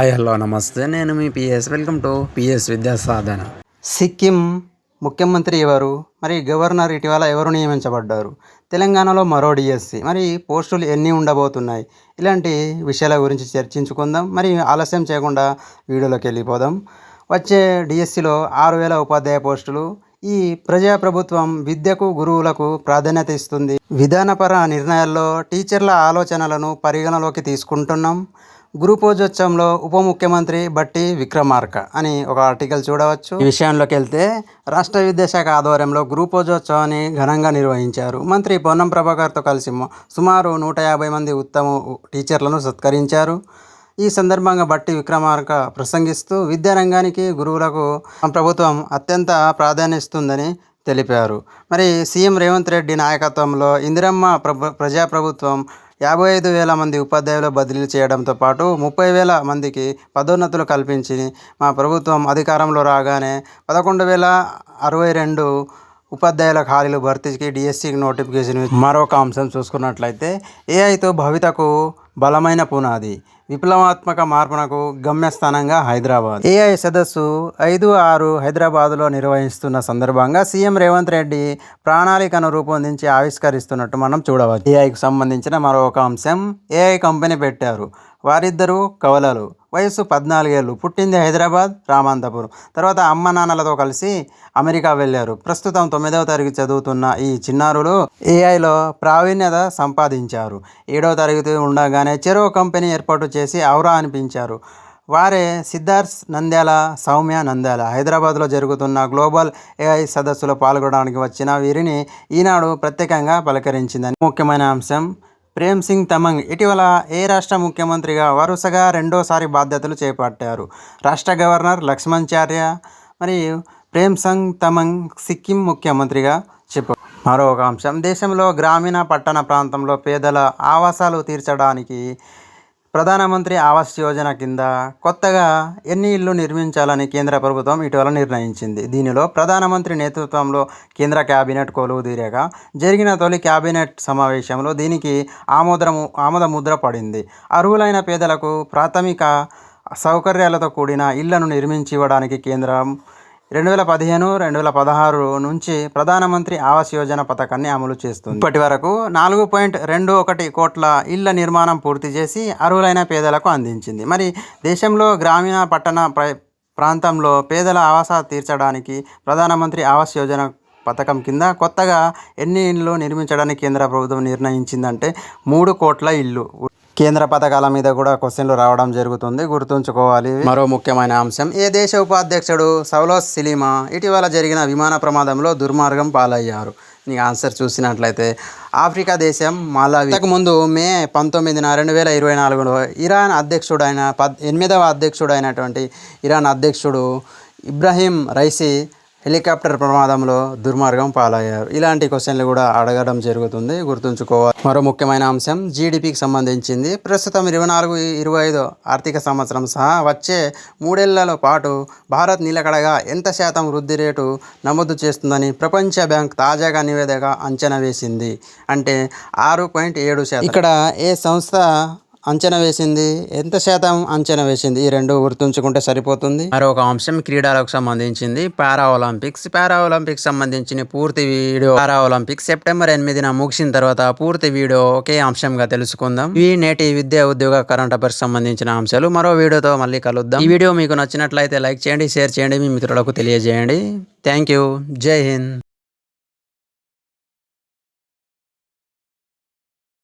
Hi hello నమస్తే. నేను మీ PS. Welcome to PS Vidya Sadhana. Sikkim ముఖ్యమంత్రి ఎవరు? మరి గవర్నర్ ఇటీవల ఎవరు నియమించబడ్డారు? తెలంగాణలో మరో డిఎస్సి. మరి పోస్టులు ఎన్ని ఉండబోతున్నాయి? ఇలాంటి విషయాల గురించి చర్చించుకుందాం. మరి ఆలస్యం చేయకుండా వీడియోలోకి వెళ్ళిపోదాం. వచ్చే డిఎస్సిలో ఆరు వేల ఉపాధ్యాయ పోస్టులు. ఈ ప్రజాప్రభుత్వం విద్యకు గురువులకు ప్రాధాన్యత ఇస్తుంది. విధానపర నిర్ణయాల్లో టీచర్ల ఆలోచనలను పరిగణలోకి తీసుకుంటున్నాం. గ్రూపోజోత్సవంలో ఉప ముఖ్యమంత్రి బట్టి విక్రమార్క అని ఒక ఆర్టికల్ చూడవచ్చు. ఈ విషయంలోకి వెళ్తే రాష్ట్ర విద్యాశాఖ ఆధ్వర్యంలో గ్రూపోజోత్సవాన్ని ఘనంగా నిర్వహించారు. మంత్రి పొన్నం ప్రభాకర్తో కలిసి మ- సుమారు నూట యాభై మంది ఉత్తమ టీచర్లను సత్కరించారు. ఈ సందర్భంగా బట్టి విక్రమార్క ప్రసంగిస్తూ విద్యారంగానికి గురువులకు ప్రభుత్వం అత్యంత ప్రాధాన్యస్తుందని తెలిపారు. మరి సీఎం రేవంత్ రెడ్డి నాయకత్వంలో ఇందిరమ్మ ప్రభు ప్రజాప్రభుత్వం యాభై ఐదు వేల మంది ఉపాధ్యాయులు బదిలీ చేయడంతో పాటు ముప్పై వేల మందికి పదోన్నతులు కల్పించి మా ప్రభుత్వం అధికారంలో రాగానే పదకొండు వేల అరవై రెండు ఉపాధ్యాయుల ఖాళీలు భర్తీకి డిఎస్సికి నోటిఫికేషన్ మరొక అంశం చూసుకున్నట్లయితే ఏఐతో భవితకు బలమైన పునాది. విప్లవాత్మక మార్పునకు గమ్యస్థానంగా హైదరాబాద్. ఏఐ సదస్సు ఐదు ఆరు హైదరాబాద్లో నిర్వహిస్తున్న సందర్భంగా సీఎం రేవంత్ రెడ్డి ప్రణాళికను రూపొందించి ఆవిష్కరిస్తున్నట్టు మనం చూడవచ్చు. ఏఐకి సంబంధించిన మరొక అంశం ఏఐ కంపెనీ పెట్టారు. వారిద్దరూ కవలలు. వయసు పద్నాలుగేళ్ళు. పుట్టింది హైదరాబాద్ రామాంతపురం. తర్వాత అమ్మ నాన్నలతో కలిసి అమెరికా వెళ్ళారు. ప్రస్తుతం తొమ్మిదవ తరగతి చదువుతున్న ఈ చిన్నారులు ఏఐలో ప్రావీణ్యత సంపాదించారు. ఏడవ తరగతి ఉండగానే చెరో కంపెనీ ఏర్పాటు చేసి ఔరా అనిపించారు. వారే సిద్ధార్థ్ నంద్యాల సౌమ్య నంద్యాల. హైదరాబాద్లో జరుగుతున్న గ్లోబల్ ఏఐ సదస్సులో పాల్గొనడానికి వచ్చిన వీరిని ఈనాడు ప్రత్యేకంగా పలకరించిందని ముఖ్యమైన అంశం ప్రేమ్ సింగ్ తమంగ్ ఇటీవల ఏ రాష్ట్ర ముఖ్యమంత్రిగా వరుసగా రెండోసారి బాధ్యతలు చేపట్టారు? రాష్ట్ర గవర్నర్ లక్ష్మణ్చార్య మరియు ప్రేమ్ సింగ్ తమంగ్ సిక్కిం ముఖ్యమంత్రిగా చెప్ మరో ఒక అంశం. దేశంలో గ్రామీణ పట్టణ ప్రాంతంలో పేదల ఆవాసాలు తీర్చడానికి ప్రధానమంత్రి ఆవాస్ యోజన కింద కొత్తగా ఎన్ని ఇళ్ళు నిర్మించాలని కేంద్ర ప్రభుత్వం ఇటీవల నిర్ణయించింది. దీనిలో ప్రధానమంత్రి నేతృత్వంలో కేంద్ర కేబినెట్ కొలువు తీరాక జరిగిన తొలి కేబినెట్ సమావేశంలో దీనికి ఆమోదము ఆమోద ముద్ర పడింది. అర్హులైన పేదలకు ప్రాథమిక సౌకర్యాలతో కూడిన ఇళ్ళను నిర్మించి ఇవ్వడానికి కేంద్రం రెండు వేల పదిహేను రెండు వేల పదహారు నుంచి ప్రధానమంత్రి ఆవాస్ యోజన పథకాన్ని అమలు చేస్తుంది. ఇప్పటి వరకు నాలుగు పాయింట్ రెండు ఒకటి కోట్ల ఇళ్ళ నిర్మాణం పూర్తి చేసి అర్హులైన పేదలకు అందించింది. మరి దేశంలో గ్రామీణ పట్టణ ప్ర ప్రాంతంలో పేదల ఆవాస తీర్చడానికి ప్రధానమంత్రి ఆవాస్ యోజన పథకం కింద కొత్తగా ఎన్ని ఇళ్ళు నిర్మించడానికి కేంద్ర ప్రభుత్వం నిర్ణయించిందంటే మూడు కోట్ల ఇల్లు కేంద్ర పథకాల మీద కూడా క్వశ్చన్లు రావడం జరుగుతుంది. గుర్తుంచుకోవాలి. మరో ముఖ్యమైన అంశం ఏ దేశ ఉపాధ్యక్షుడు సౌలోస్ సిలిమా ఇటీవల జరిగిన విమాన ప్రమాదంలో దుర్మార్గం పాలయ్యారు? నీకు ఆన్సర్ చూసినట్లయితే ఆఫ్రికా దేశం మాలావి ఇంతకుముందు మే పంతొమ్మిదిన రెండు వేల ఇరవై నాలుగులో ఇరాన్ అధ్యక్షుడైన పద్ ఎనిమిదవ అధ్యక్షుడైనటువంటి ఇరాన్ అధ్యక్షుడు ఇబ్రాహీం రైసీ హెలికాప్టర్ ప్రమాదంలో దుర్మార్గం పాలయ్యారు. ఇలాంటి క్వశ్చన్లు కూడా అడగడం జరుగుతుంది. గుర్తుంచుకోవాలి. మరో ముఖ్యమైన అంశం జీడిపికి సంబంధించింది. ప్రస్తుతం ఇరవై నాలుగు ఇరవై ఐదు ఆర్థిక సంవత్సరం సహా వచ్చే మూడేళ్ళలో పాటు భారత్ నిలకడగా ఎంత శాతం వృద్ధి రేటు నమోదు చేస్తుందని ప్రపంచ బ్యాంక్ తాజాగా నివేదిక అంచనా వేసింది. అంటే ఆరు పాయింట్ ఏడు శాతం. ఇక్కడ ఏ సంస్థ అంచనా వేసింది. ఎంత శాతం అంచనా వేసింది? ఈ రెండు గుర్తుంచుకుంటే సరిపోతుంది. మరొక అంశం క్రీడలకు సంబంధించింది. పారా ఒలింపిక్స్ పారా ఒలింపిక్స్ సంబంధించిన పూర్తి వీడియో పారా ఒలింపిక్స్ సెప్టెంబర్ ఎనిమిదిన ముగిసిన తర్వాత పూర్తి వీడియో ఒకే అంశంగా తెలుసుకుందాం. ఇవి నేటి విద్యా ఉద్యోగ కరెంట్ అఫైర్స్ సంబంధించిన అంశాలు మరో వీడియోతో మళ్ళీ కలుద్దాం. ఈ వీడియో మీకు నచ్చినట్లయితే లైక్ చేయండి షేర్ చేయండి. మీ మిత్రులకు తెలియజేయండి. Thank you. జై హింద్.